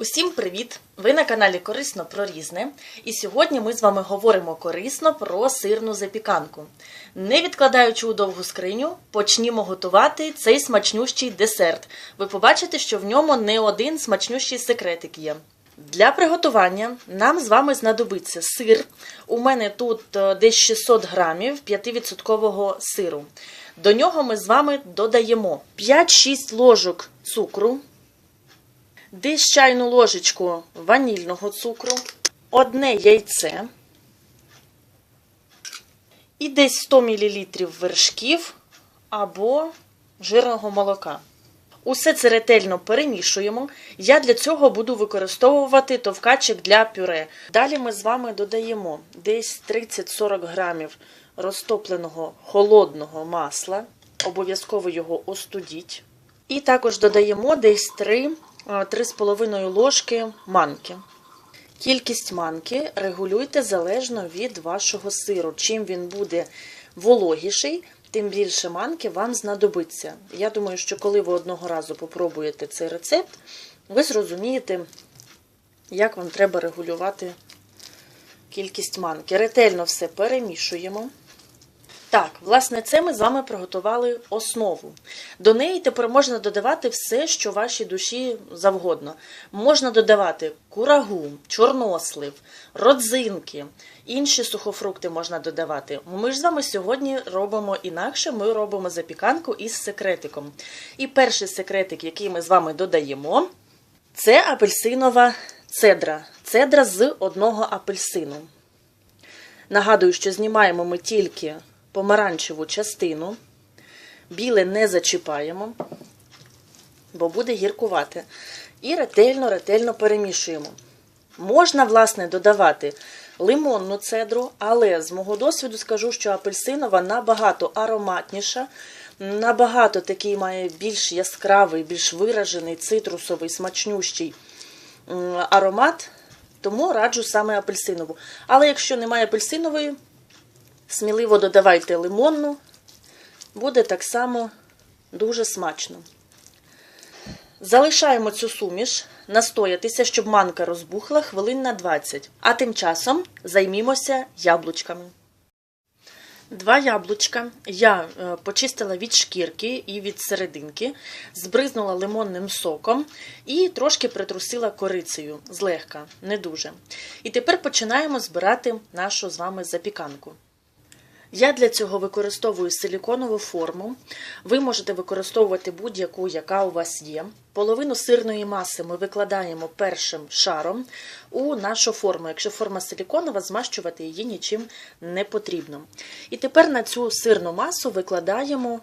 Усім привіт! Ви на каналі Корисно про різне. І сьогодні ми з вами говоримо корисно про сирну запіканку. Не відкладаючи у довгу скриню, почнімо готувати цей смачнющий десерт. Ви побачите, що в ньому не один смачнющий секретик є. Для приготування нам з вами знадобиться сир. У мене тут е, десь 600 грамів 5% сиру. До нього ми з вами додаємо 5-6 ложок цукру, десь чайну ложечку ванільного цукру, одне яйце і десь 100 мл вершків або жирного молока. Усе це ретельно перемішуємо. Я для цього буду використовувати товкачик для пюре. Далі ми з вами додаємо десь 30-40 грамів розтопленого холодного масла. Обов'язково його остудіть. І також додаємо десь 3 3,5 ложки манки. Кількість манки регулюйте залежно від вашого сиру. Чим він буде вологіший, тим більше манки вам знадобиться. Я думаю, що коли ви одного разу попробуєте цей рецепт, ви зрозумієте, як вам треба регулювати кількість манки. Ретельно все перемішуємо. Так, власне, це ми з вами приготували основу. До неї тепер можна додавати все, що вашій душі завгодно. Можна додавати курагу, чорнослив, родзинки, інші сухофрукти можна додавати. Ми ж з вами сьогодні робимо інакше, ми робимо запіканку із секретиком. І перший секретик, який ми з вами додаємо, це апельсинова цедра. Цедра з одного апельсину. Нагадую, що знімаємо ми тільки помаранчеву частину, біле не зачіпаємо, бо буде гіркувати. І ретельно-ретельно перемішуємо. Можна, власне, додавати лимонну цедру, але з мого досвіду скажу, що апельсинова набагато ароматніша, набагато такий має більш яскравий, більш виражений, цитрусовий, смачнющий аромат, тому раджу саме апельсинову. Але якщо немає апельсинової, Сміливо додавайте лимонну, буде так само дуже смачно. Залишаємо цю суміш настоятися, щоб манка розбухла хвилин на 20, а тим часом займімося яблучками. Два яблучка я е, почистила від шкірки і від серединки, збризнула лимонним соком і трошки притрусила корицею злегка, не дуже. І тепер починаємо збирати нашу з вами запіканку. Я для цього використовую силіконову форму. Ви можете використовувати будь-яку, яка у вас є. Половину сирної маси ми викладаємо першим шаром у нашу форму. Якщо форма силіконова, змащувати її нічим не потрібно. І тепер на цю сирну масу викладаємо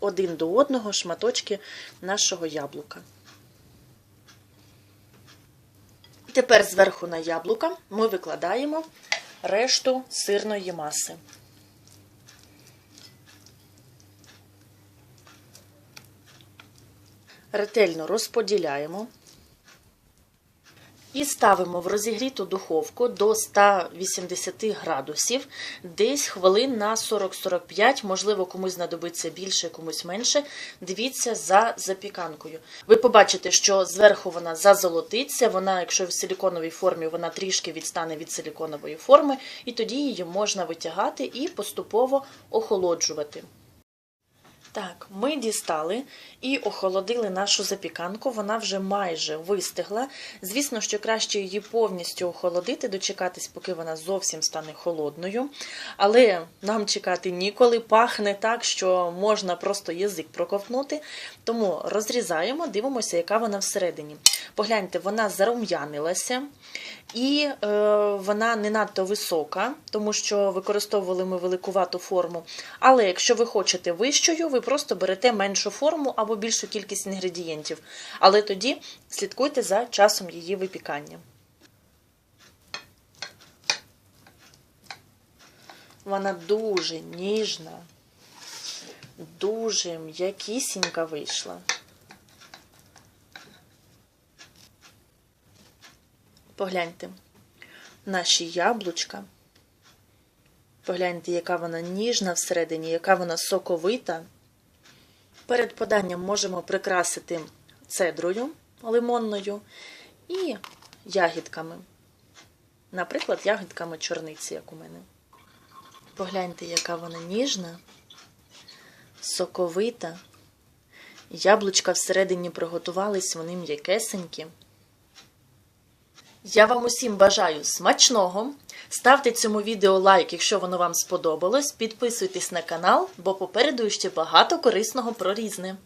один до одного шматочки нашого яблука. Тепер зверху на яблука ми викладаємо решту сирної маси. Ретельно розподіляємо і ставимо в розігріту духовку до 180 градусів, десь хвилин на 40-45, можливо, комусь знадобиться більше, комусь менше. Дивіться за запіканкою. Ви побачите, що зверху вона зазолотиться, вона, якщо в силіконовій формі, вона трішки відстане від силіконової форми, і тоді її можна витягати і поступово охолоджувати. Так, ми дістали і охолодили нашу запіканку, вона вже майже вистигла. Звісно, що краще її повністю охолодити, дочекатись, поки вона зовсім стане холодною. Але нам чекати ніколи пахне так, що можна просто язик проковтнути. Тому розрізаємо, дивимося, яка вона всередині. Погляньте, вона зарум'янилася. І е, вона не надто висока, тому що використовували ми великувату форму. Але якщо ви хочете вищою, ви просто берете меншу форму або більшу кількість інгредієнтів. Але тоді слідкуйте за часом її випікання. Вона дуже ніжна, дуже м'якісінька вийшла. Погляньте, наші яблучка. Погляньте, яка вона ніжна всередині, яка вона соковита. Перед поданням можемо прикрасити цедрою лимонною і ягідками. Наприклад, ягідками чорниці, як у мене. Погляньте, яка вона ніжна, соковита. Яблучка всередині приготувались, вони м'якесенькі. Я вам усім бажаю смачного. Ставте цьому відео лайк, якщо воно вам сподобалось. Підписуйтесь на канал, бо попереду ще багато корисного про різне.